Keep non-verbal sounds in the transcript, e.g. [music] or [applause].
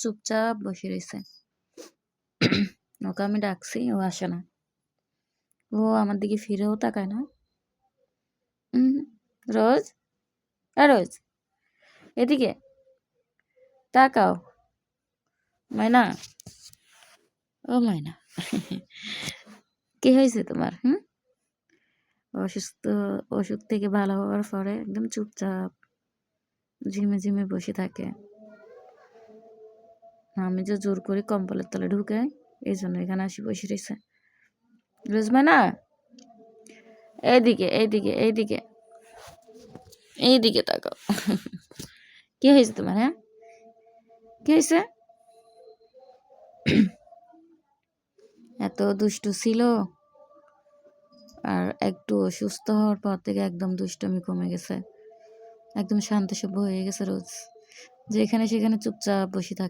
চুপচাপ বসে রয়েছে ওকে আমি ডাকছি, ও আসে না। ও আমার দিকে ফিরেও তাকায় না। রোজ? এ রোজ? এদিকে। তাকাও। ময়না? ও মাইনা কি হয়েছে তোমার? হুম? অসুস্থ অসুখ থেকে ভালো হওয়ার পরে একদম চুপচাপ ঝিমে, ঝিমে বসে থাকে। আমি যে জোর করে কম্বলের তলে ঢুকাই, এইজন্য এখানে আসি বসে রয়েছে রোজ ময়না? এইদিকে, এইদিকে, এইদিকে। এইদিকে তাকাও। [laughs] কি হয়েছে তোমার, হ্যাঁ? কি হয়েছে? [clears throat] এত দুষ্টু ছিল। আর একটু অসুস্থ হওয়ার পর থেকে একদম দুষ্টামি কমে গেছে। একদম শান্ত সভ্য হয়ে গেছে রোজ। যেখানে সেখানে চুপচাপ বসে থাকে।